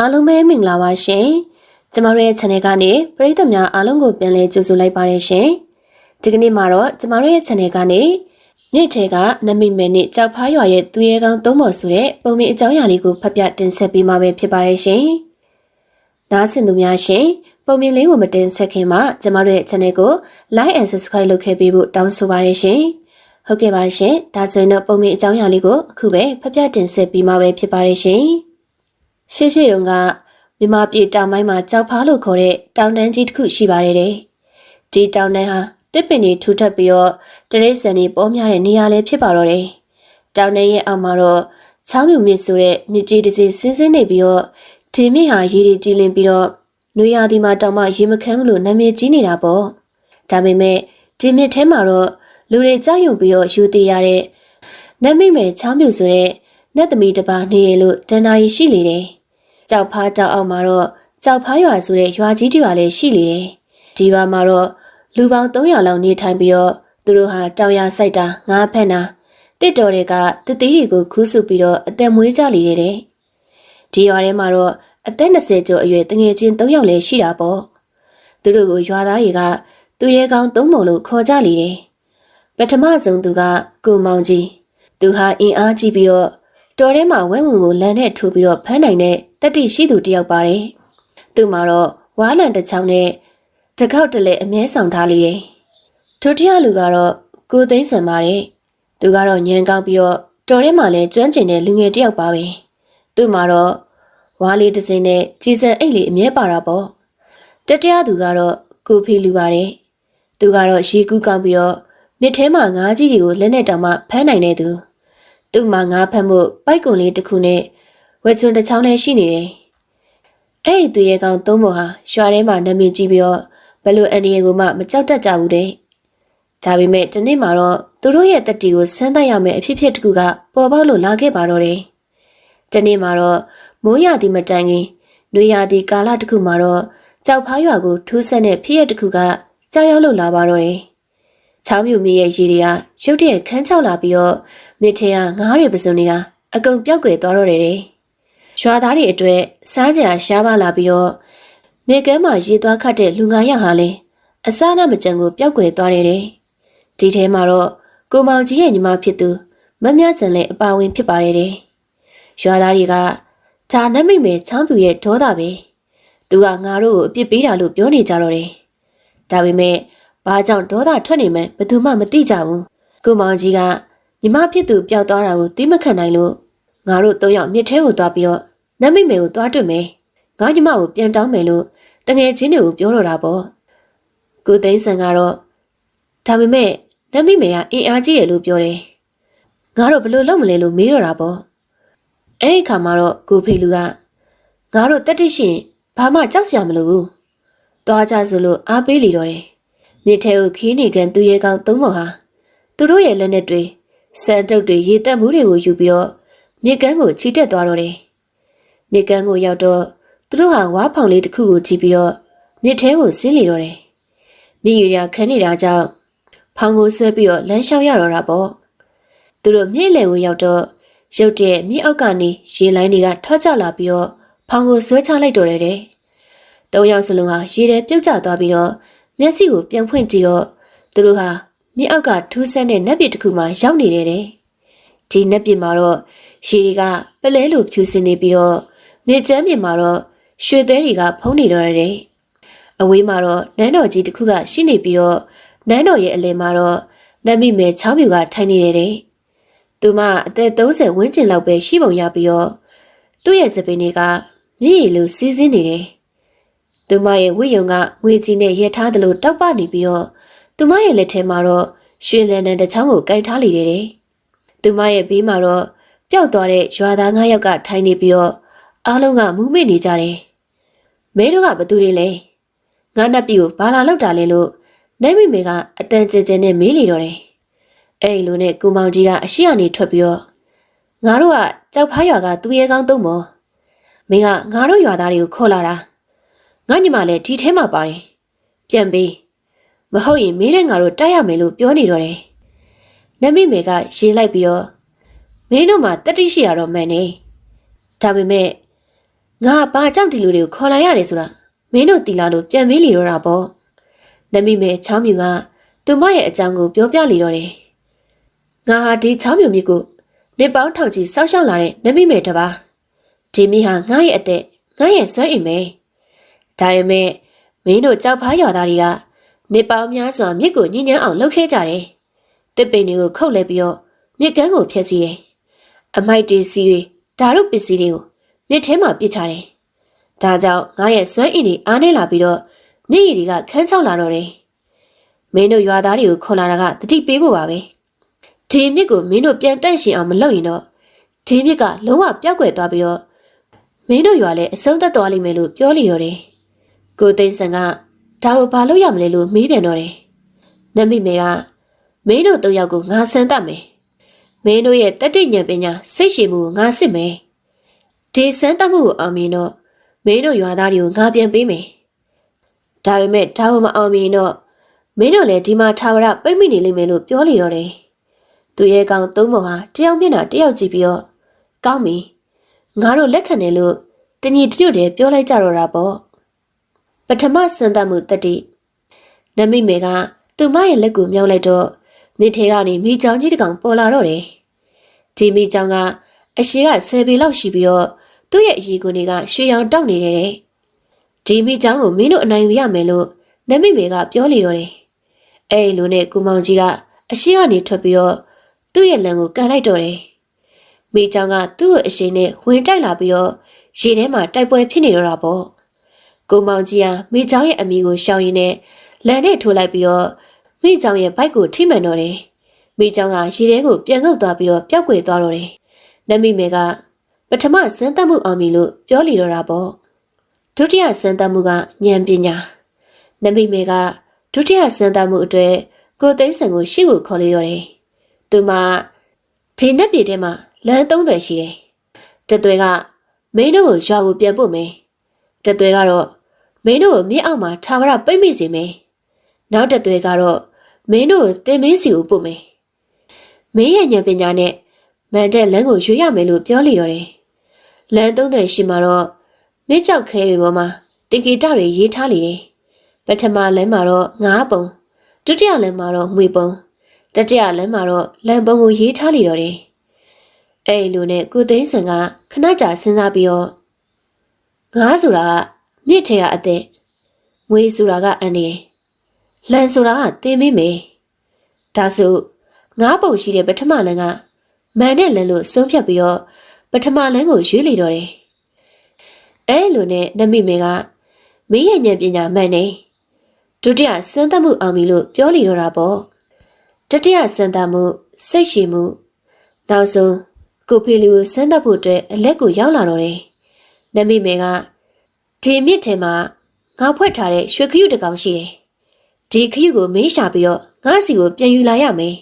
အားလုံးပဲမင်္ဂလာပါရှင်ကျမတို့ရဲ့ channel ကနေပရိသတ်များအားလုံးကိုပြန်လည်ကြိုဆိုလိုက်ပါတယ်ရှင်ဒီကနေ့မှာတော့ကျမတို့ရဲ့ channel ကနေမြစ်ထဲကနမိမဲနဲ့ကြောက်ဖားရွာရဲ့သူရဲကောင်းသုံးပေါ်ဆိုတဲ့ပုံမင်းအကြောင်းအရာလေးကိုဖတ်ပြတင်ဆက်ပေးမှာပဲဖြစ်ပါတယ်ရှင်နားဆင်သူများရှင်ပုံမြင်လေးကိုမတင်ဆက်ခင်မှာကျမတို့ရဲ့ channel ကို like and subscribe လုပ်ခဲ့ပေးဖို့တောင်းဆိုပါတယ်ရှင်ဟုတ်ကဲ့ပါရှင်ဒါဆိုရင်တော့ပုံမြင်အကြောင်းအရာလေးကိုအခုပဲဖတ်ပြတင်ဆက်ပေးမှာပဲဖြစ်ပါတယ်ရှင် ရှေ့ရှေ့တုန်းကမြမပြေတောင်ပိုင်းမှာကြောက်ဖားလို့ခေါ်တဲ့တောင်တန်းကြီးတစ်ခုရှိပါတယ်တဲ့ဒီတောင်တန်းဟာတစ်ပင်တွေထူထပ်ပြီးတော့တရိတ်ဆန်တွေပေါ်များတဲ့နေရာလေးဖြစ်ပါတော့တယ်တောင်တန်းရဲ့အောက်မှာတော့ချောင်းမြူမြစ်ဆိုတဲ့မြစ်ကြီးတစ်စီးဆင်းဆင်းနေပြီးတော့ဒီမြစ်ဟာရေတွေကြီးလင်းပြီးတော့နွေရာသီမှာတောင်မှရေမခမ်းဘူးလို့နာမည်ကြီးနေတာပေါ့ဒါပေမဲ့ဒီမြစ်ထဲမှာတော့လူတွေကြောက်ရွံ့ပြီးတော့ယူတည်ရတဲ့နတ်မိမယ်ချောင်းမြူဆိုတဲ့ နတ်သမီးတစ်ပါးနေရလို့တန်တာရီရှိလေတယ်ကြောက်ဖားတောက်အောက်မှာတော့ကြောက်ဖားရွာဆိုတဲ့ရွာကြီးတစ်ရွာလည်းရှိလေတယ်ဒီရွာမှာတော့လူပေါင်း300လောက်နေထိုင်ပြီးတော့သူတို့ဟာတောင်ရစိုက်တာငါးဖက်တာတစ်တော်တွေကတတိတွေကိုခူးစုပြီးတော့အသက်မွေးကြလေတယ်ဒီရွာထဲမှာတော့အသက်20ကျော်အရွယ်တငယ်ချင်း3ယောက်လည်းရှိတာပေါ့သူတို့ကိုရွာသားတွေကသူရဲကောင်းသုံးပုံလို့ခေါ်ကြလေတယ်ပထမဆုံးသူကကိုမောင်ကြီးသူဟာအင်အားကြီးပြီးတော့ တော်ထဲမှာဝဲဝင်ကိုလမ်းနဲ့ထိုးပြီးတော့ဖမ်းနိုင်တဲ့တတိရှိသူတယောက်ပါတယ်သူမှာတော့ဝါလန်တစ်ချောင်းနဲ့တကောက်တလဲအမြဲဆောင်ထားလေတယ်ဒုတိယလူကတော့ကိုသိန်းစံပါတယ်သူကတော့ညံကောက်ပြီးတော့တော်ထဲမှာလည်းကျွမ်းကျင်တဲ့လူငယ်တယောက်ပါပဲသူမှာတော့ဝါလေးတစ်စင်းနဲ့ကြီးစံအိတ်လေးအမြဲပါတာပေါ့တတိယသူကတော့ကိုဖေးလူပါတယ်သူကတော့ရေကူးကောက်ပြီးတော့မြစ်ထဲမှာငါးကြီးတွေကိုလက်နဲ့တောင်မှဖမ်းနိုင်တဲ့သူ သူ့မှာငါးဖမ်းမှုပိုက်ကွန်လေးတစ်ခုနဲ့ဝက်ချွန်တစ်ချောင်းလည်းရှိနေတယ်အဲ့ဒီသူရဲ့ကောင်သုံးပေါ်ဟာရွာထဲမှာနာမည်ကြီးပြီးတော့ဘယ်လိုအန်ဒီယေကိုမှမကြောက်တတ်ကြဘူးတဲ့ဒါပေမဲ့ဒီနေ့မှာတော့သူတို့ရဲ့တက်တီကိုဆန်းသတ်ရမယ်အဖြစ်ဖြစ်တခုကပေါ်ပေါက်လို့လာခဲ့ပါတော့တယ်ဒီနေ့မှာတော့မိုးရာသီမတိုင်ခင်နွေရာသီကာလတစ်ခုမှာတော့ကြောက်ဖားရွာကိုထူးဆန်းတဲ့ဖြစ်ရတစ်ခုကကြောက်ရောက်လို့လာပါတော့တယ်ချောင်းမြူမြရဲ့ရေတွေကရုတ်တရက်ခန်းချောက်လာပြီးတော့ မြစ်ထဲကငါးတွေပစုံတွေကအကုန်ပြောက်ကွယ်သွားတော့တယ်တဲ့ရွာသားတွေအတွက်စားကြရှားပါလာပြီးတော့မြေကမ်းမှာရေသွားခတ်တဲ့လူငါရဟာလဲအစားနာမကြံကိုပျောက်ကွယ်သွားတယ်တဲ့ဒီထဲမှာတော့ကိုမောင်ကြီးရဲ့ညီမဖြစ်သူမမြဆန်လည်းအပါဝင်ဖြစ်ပါတယ်တဲ့ရွာသားတွေကဂျာနတ်မိမယ်ချောင်းပြူရဲ့ဒေါသပဲသူကငါတို့ကိုအပြစ်ပေးတာလို့ပြောနေကြတော့တယ်ဒါပေမဲ့ဘာကြောင့်ဒေါသထွက်နေမှဘယ်သူမှမသိကြဘူးကိုမောင်ကြီးက ညီမဖြစ်သူပျောက်သွားတာကိုသိမခံနိုင်လို့ငါတို့သုံးယောက်မြစ်ထဲကိုသွားပြီးတော့နတ်မိမယ်ကိုသွားတွေ့မယ်ငါညီမကိုပြန်တောင်းမယ်လို့တငယ်ချင်းတွေကိုပြောတော့တာပေါ့ကိုသိန်းဆန်ကတော့ဒါပေမဲ့နတ်မိမယ်ကအင်အားကြီးတယ်လို့ပြောတယ်ငါတို့ဘယ်လိုလုပ်မလဲလို့မေးတော့တာပေါ့အဲ့ဒီခါမှာတော့ကိုဖေလူကငါတို့တက်တိရှင်ဘာမှကြောက်စရာမလိုဘူးသွားကြဆိုလို့အားပေးလီတော့တယ်မြစ်ထဲကိုခင်းနေကန်သူရဲကောင်းသုံးပေါ်ဟာသူတို့ရဲ့လက်နဲ့တွေ စံတုပ်တွေရေတက်မှုတွေကိုယူပြီးတော့မြစ်ကမ်းကိုချီတက်သွားတော့တယ်မြစ်ကမ်းကိုရောက်တော့သူတို့ဟာဝါဖောင်လေးတစ်ခုကိုကြည့်ပြီးတော့မြစ်ထဲကိုဆင်းလေတော့တယ်မြစ်ရည်ခန်းနေတာကြောင့်ဖောင်ကိုဆွဲပြီးတော့လမ်းလျှောက်ရတော့တာပေါ့သူတို့မြစ်လယ်ကိုရောက်တော့ရုတ်တဲ့မြစ်အောက်ကနေရေလိုင်းတွေကထွက်ကျလာပြီးတော့ဖောင်ကိုဆွဲချလိုက်တော့တယ်တဲ့သုံးယောက်စလုံးဟာရေထဲပြုတ်ကျသွားပြီးတော့မျက်စိကိုပြန်ဖွင့်ကြည့်တော့သူတို့ဟာ မြစ်အောက်ကထူးဆန်းတဲ့နက်ပြစ်တစ်ခုမှရောက်နေတယ်တဲ့ဒီနက်ပြစ်မှာတော့ရေတွေကပလဲလိုဖြူစင်နေပြီးတော့မြစ်ကျမ်းပြင်မှာတော့ရွှေသဲတွေကဖုံးနေတော့တယ်အဝေးမှာတော့နန်းတော်ကြီးတစ်ခုကရှိနေပြီးတော့နန်းတော်ရဲ့အလယ်မှာတော့နတ်မိမဲချောင်းပြူကထိုင်နေတယ်တဲ့သူမအသက်30ဝန်းကျင်လောက်ပဲရှိပုံရပြီးတော့သူ့ရဲ့စပင်းတွေကမြည်ရည်လိုစီးစင်းနေတယ်သူမရဲ့ဝိယုံကငွေကြီးနဲ့ရထားတယ်လို့တောက်ပနေပြီးတော့ သူမရဲ့လက်ထဲမှာတော့ရွှေလန်တန်တစ်ချောင်းကိုကင်ထားလိတယ်တဲ့သူမရဲ့ဘေးမှာတော့ပျောက်သွားတဲ့ရွာသား၅ယောက်ကထိုင်နေပြီးတော့အားလုံးကမူးမေ့နေကြတယ်မဲတို့ကဘသူတွေလဲငါနတ်ပြီကိုဘာလာလောက်တာလဲလို့နိုင်မိမေကအတန်ကျဲကျဲနဲ့မေးလီတော့တယ်အဲ့လိုနဲ့ကိုမောင်ကြီးကအရှိအနေထွက်ပြီးတော့ငါတို့ကကြောက်ဖားရွာကသူရဲကောင်းသုံးမော်မင်းကငါတို့ရွာသားတွေကိုခေါ်လာတာငါညီမလည်းဒီထဲမှာပါတယ်ပြန်ပေး မဟုတ်ရင်မင်းနဲ့ငါတို့တိုက်ရမယ်လို့ပြောနေတော့တယ်နမိမေကရေးလိုက်ပြီးတော့မင်းတို့မှတတိရှိရတော့မှန်နေဒါပေမဲ့ငါဘာကြောင့်ဒီလူတွေကိုခေါ်လာရတယ်ဆိုတာမင်းတို့တီလာလို့ပြန်မေးလီတော့တာပေါ့နမိမေချောင်းမြူကသူမရဲ့အကြောင်းကိုပြောပြလီတော့တယ်ငါဟာဒီချောင်းမြူမြစ်ကိုနေပေါင်းထောင်ချီစောက်ရှောက်လာတဲ့နမိမေတပါဒီမိဟာငါရဲ့အသက်ငါရဲ့ဆွဲအိမ်ပဲဒါပေမဲ့မင်းတို့ကြောက်ဖားရွာသားတွေက နေပေါင်းများစွာမြစ်ကိုညှဉ်းညမ်းအောင်လုပ်ခဲ့ကြတယ်တစ်ပိန်တွေကိုခုတ်လဲပြီးတော့မြစ်ကမ်းကိုဖျက်ဆီးတယ်အမိုက်တေးစီးတွေဓာတ်ရုပ်ပစ္စည်းတွေကိုမြစ်ထဲမှာပစ်ချတယ်။ဒါကြောင့်ငါရဲ့စွမ်းအင်တွေအားနည်းလာပြီးတော့နေရည်တွေကခန်းချောက်လာတော့တယ်။မင်းတို့ရွာသားတွေကိုခေါ်လာတာကတတိပေးဖို့ပါပဲ။ဒီမြစ်ကိုမင်းတို့ပြန်တန့်ရှင်အောင်မလုပ်ရင်တော့ဒီမြစ်ကလုံးဝပျောက်ကွယ်သွားပြီးတော့မင်းတို့ရွာလည်းအဆုံးသတ်သွားလိမ့်မယ်လို့ပြောလီရောတယ်။ကိုသိန်းစံက ဒါကိုဘာလို့ရမလဲလို့မေးပြန်တော့တယ်။နမိမေကမင်းတို့သုံးယောက်ကိုငါဆန်းတတ်မယ်။မင်းတို့ရဲ့တတိညာပညာစိတ်ရှိမှုကိုငါစစ်မယ်။ဒီစမ်းတတ်မှုကိုအောင်မြင်တော့မင်းတို့ရွာသားတွေကိုငါပြန်ပေးမယ်။ဒါပေမဲ့ဒါကိုမအောင်မြင်တော့မင်းတို့လည်းဒီမှာထာဝရပြိတ်မိနေလိမ့်မယ်လို့ပြောလိတော့တယ်။သူရဲ့ကောင်သုံးပုံဟာတယောက်မျက်နှာတယောက်ကြည့်ပြီးတော့ကောင်းပြီ။ငါတို့လက်ခံတယ်လို့တညီတညွတ်တည်းပြောလိုက်ကြတော့တာပေါ့။ ပထမစမ်းတတ်မှုတတိနမိမေကသူမရဲ့လက်ကိုမြောက်လိုက်တော့နေထဲကနေမိချောင်းကြီးတစ်ကောင်ပေါ်လာတော့တယ်။ဒီမိချောင်းကအရှိက10ပေလောက်ရှိပြီးတော့သူ့ရဲ့အရီကိုတွေကရွှေရောင်တောက်နေတယ်တဲ့။ဒီမိချောင်းကိုမင်းတို့အနိုင်ယူရမယ်လို့နမိမေကပြောလေတော့တယ်။အဲ့လိုနဲ့ကိုမောင်ကြီးကအရှိကနေထွက်ပြီးတော့သူ့ရဲ့လမ်းကိုကန်လိုက်တော့တယ်။မိချောင်းကသူ့ရဲ့အရှိနဲ့ဝင်တိုက်လာပြီးတော့ရေထဲမှာတိုက်ပွဲဖြစ်နေတော့တာပေါ့။ ကိုမောင်ကြီးကမိချောင်းရဲ့အမိကိုရှောင်ရင်းနဲ့လမ်းနဲ့ထိုးလိုက်ပြီးတော့မိချောင်းရဲ့ဘိုက်ကိုထိမှန်တော့တယ်။မိချောင်းကရေထဲကိုပြန်ငုပ်သွားပြီးတော့ပျောက်ကွယ်သွားတော့တယ်။နမိမေကပထမစမ်းသပ်မှုအောင်ပြီလို့ပြောလီတော့တာပေါ့။ဒုတိယစမ်းသပ်မှုကဉာဏ်ပညာ။နမိမေကဒုတိယစမ်းသပ်မှုအတွက်ကိုသိန်းစံကိုရှေ့ကိုခေါ်လေတော့တယ်။သူမှဒီနက်ပြေထဲမှာလမ်းသုံးသွယ်ရှိတယ်။တသွဲကမင်းတို့ကိုရွာကိုပြန်ပို့မယ်။တသွဲကတော့ မင်းတို့ကိုမြစ်အောက်မှာထာဝရပိတ်မိစေမယ်။နောက်တသွဲကတော့မင်းတို့တင်မင်းစီကိုပို့မယ်။မင်းရဲ့ဉာဏ်ပညာနဲ့မန်တဲ့လမ်းကိုရွေးရမယ်လို့ပြောလိတော့တယ်။လမ်းသုံးတဲ့ရှိမှာတော့မင်းကြောက်ခဲတွေပေါ်မှာတင်ဂီတတွေရေးထားလေတယ်။ပထမလမ်းမှာတော့ငါးပုံဒုတိယလမ်းမှာတော့ငွေပုံတတိယလမ်းမှာတော့လမ်းပုံကိုရေးထားလိတော့တယ်။အဲ့လိုနဲ့ကိုသိန်းစံကခဏကြာစဉ်းစားပြီးတော့ငါးဆိုတာက မြစ်ထဲကအသက်ငွေဆိုတာကအန်နေလန်ဆိုတာကတင်မိမယ်ဒါဆိုငါးပုံရှိတဲ့ပထမလန်ကမန်နဲ့လန်လို့ဆုံးဖြတ်ပြီးတော့ပထမလန်ကိုရွေးလေတော့တယ်အဲလိုနဲ့နမိမေကမင်းရဲ့ဉာဏ်ပညာမှန်နေဒုတိယစမ်းသပ်မှုအောင်ပြီလို့ပြောလေတော့တာပေါ့တတိယစမ်းသပ်မှုစိတ်ရှိမှုနောက်ဆုံးကိုဖေလီကိုစမ်းသပ်ဖို့အတွက်အလက်ကိုရောက်လာတော့တယ်နမိမေက ဒီမြစ်ထဲမှာငါဖွက်ထားတဲ့ရွှေခရုတကောင်ရှိတယ်။ဒီခရုကိုမင်းရှာပြီးတော့ငါစီကိုပြန်ယူလာရမယ်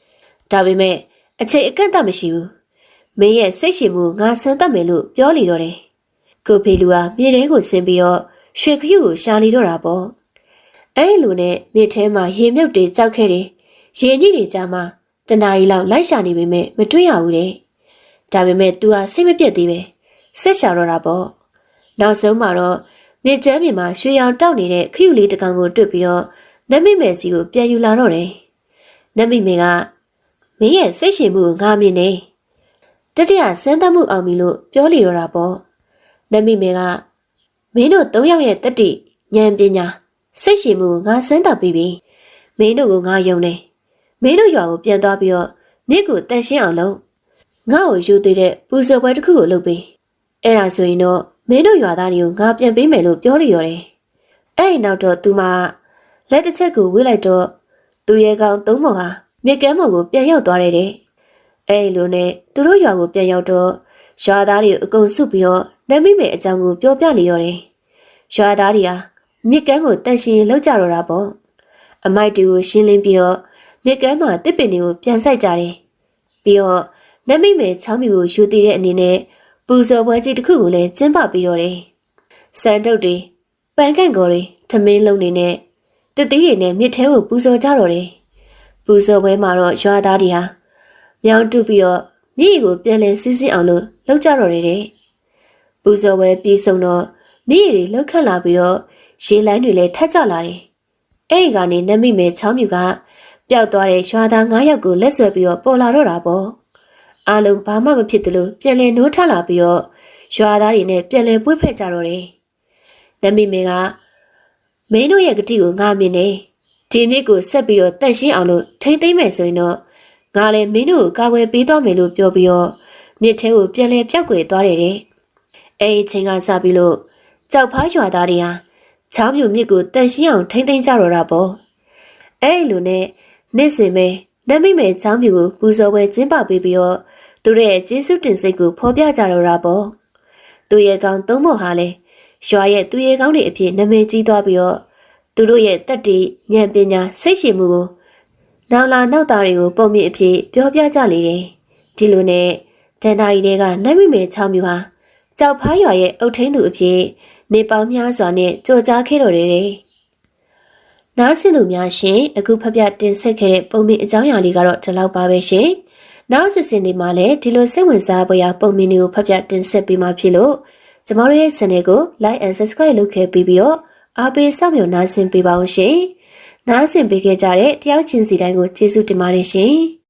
။ဒါပေမဲ့အချိန်အကန့်အသတ်မရှိဘူး။မင်းရဲ့စိတ်ရှိမှုငါဆန်းတတ်မယ်လို့ပြောလေတော့တယ်။ကိုဖေလူကမြေထဲကိုဆင်းပြီးတော့ရွှေခရုကိုရှာနေတော့တာပေါ့။အဲလိုနဲ့မြစ်ထဲမှာရေမြုပ်တွေကြောက်ခဲ့တယ်။ရေကြီးတွေကြားမှာတနားရီလောက်လိုက်ရှာနေပေမဲ့မတွေ့ရဘူးတဲ့။ဒါပေမဲ့ तू ဟာစိတ်မပြတ်သေးပဲ။ဆက်ရှာတော့တာပေါ့။ နောက်ဆုံးမှာတော့မြေကျမ်းမြေမှာရွှေရောင်တောက်နေတဲ့ခရုလေးတကောင်ကိုတွေ့ပြီးတော့နတ်မိမယ်စီကိုပြန်ယူလာတော့တယ်။နတ်မိမယ်ကမင်းရဲ့စိတ်ရှင်မှုကိုငါမြင်နေ။တတိယစမ်းသပ်မှုအောင်ပြီလို့ပြောလီတော့တာပေါ့။နတ်မိမယ်ကမင်းတို့သုံးယောက်ရဲ့တတိဉာဏ်ပညာစိတ်ရှင်မှုကိုငါစမ်းသပ်ပြီးပြီ။မင်းတို့ကိုငါယုံနေ။မင်းတို့ရွာကိုပြန်သွားပြီးတော့နေ့ကိုတန်ရှင်းအောင်လုပ်။ငါ့ကိုယူသေးတဲ့ပူဇော်ပွဲတစ်ခုကိုလုပ်ပေး။အဲ့ဒါဆိုရင်တော့ မင်းတို့ရွာသားတွေကိုငါပြန်ပေးမယ်လို့ပြောလိရော်တယ်။အဲ့ဒီနောက်တော့သူမလက်တစ်ချက်ကိုဝေးလိုက်တော့သူရဲကောင်သုံးမော်ဟာမြေကမ်းမော်ကိုပြန်ရောက်သွားတယ်တဲ့။အဲ့ဒီလိုနဲ့သူတို့ရွာကိုပြန်ရောက်တော့ရွာသားတွေအကုန်စုပြီးတော့နမိမေအကြောင်းကိုပြောပြလိရော်တယ်။ရွာသားတွေဟာမြေကမ်းကိုတန်ရှင်လောက်ကြတော့တာပေါ့။အမိုက်တွေကိုရှင်းလင်းပြီးတော့မြေကမ်းမှာတစ်ပင်တွေကိုပြန်ဆိုင်ကြတယ်။ပြီးတော့နမိမေချောင်းမီကိုယူတည်တဲ့အနေနဲ့ ပူဇော်ပွဲကြီးတစ်ခုကိုလည်းကျင်းပပြီးတော့တယ်။စံတုတ်တွေပန်းကန့်ကော်တွေထမင်းလုံးတွေနဲ့တတိတွေနဲ့မြစ်ထဲကိုပူဇော်ကြတော့တယ်။ပူဇော်ပွဲမှာတော့ရွာသားတွေဟာမြောင်းတူပြီးတော့မြေကိုပြန်လည်စီးဆင်းအောင်လို့လှုပ်ကြတော့တယ်တဲ့။ပူဇော်ပွဲပြီးဆုံးတော့မိရည်တွေလှုပ်ခတ်လာပြီးတော့ရေလိုင်းတွေလည်းထက်ကျလာတယ်။အဲ့ဒီကနေနတ်မိမဲချောင်းမြူကပျောက်သွားတဲ့ရွာသား9ယောက်ကိုလက်ဆွဲပြီးတော့ပေါ်လာတော့တာပေါ့။ အားလုံးဘာမှမဖြစ်သလိုပြန်လည်နိုးထလာပြီးတော့ရွာသားတွေနဲ့ပြန်လည်ပွေ့ဖက်ကြတော့တယ်။နတ်မိမဲကမင်းတို့ရဲ့ဂတိကိုငါမြင်နေဒီမြစ်ကိုဆက်ပြီးတော့တန့်ရှင်းအောင်လို့ထိမ့်သိမ့်မယ်ဆိုရင်တော့ငါလည်းမင်းတို့ကိုကာကွယ်ပေးတော့မယ်လို့ပြောပြီးတော့မြစ်ထဲကိုပြန်လည်ပြောက်ကွယ်သွားတယ်တဲ့။အဲဒီချိန်ကစပြီးလို့ကြောက်ဖားရွာသားတွေဟာချောင်းပြူမြစ်ကိုတန့်ရှင်းအောင်ထိမ့်သိမ့်ကြတော့တာပေါ့။အဲဒီလိုနဲ့နေ့စဉ်ပဲနတ်မိမယ်ချောင်းပြူကိုပူဇော်ပွဲကျင်းပပေးပြီးတော့ သူတို့ရဲ့ကျေးဇူးတင်စိတ်ကိုဖော်ပြကြတော့တာပေါ့။သူရဲ့ကောင်သုံးဖို့ဟာလေရွာရဲ့သူရဲ့ကောင်းတွေအဖြစ်နာမည်ကြီးသွားပြီးတော့သူတို့ရဲ့တက်တီဉာဏ်ပညာစိတ်ရှိမှုကိုနောက်လာနောက်သားတွေကိုပုံမြင့်အဖြစ်ပြောပြကြလေတယ်။ဒီလိုနဲ့ဒန်နာရီတွေကနတ်မိမယ်ချောင်းမြူဟာကြောက်ဖားရွာရဲ့အုတ်ထင်းသူအဖြစ်နေပေါင်းများစွာနဲ့ကြော်ကြားခဲ့တော်တယ်တဲ့။နားဆင်သူများရှင်အခုဖပြတင်ဆက်ခဲ့တဲ့ပုံမြင့်အကြောင်းအရာလေးကတော့ဒီလောက်ပါပဲရှင်။ နောက်ဆက်စင်ဒီမှာလည်းဒီလိုစိတ်ဝင်စားဖွယ်ရာပုံမြင့်တွေကိုဖပြတင်ဆက်ပေးမှဖြစ်လို့ကျမတို့ရဲ့ channel ကို like and subscribe လုပ်ခဲ့ပြီးပြီးတော့အားပေးစောင့်မျှော်နားဆင်ပေးပါအောင်ရှင်။နားဆင်ပေးခဲ့ကြတဲ့တယောက်ချင်းစီတိုင်းကိုကျေးဇူးတင်ပါတယ်ရှင်။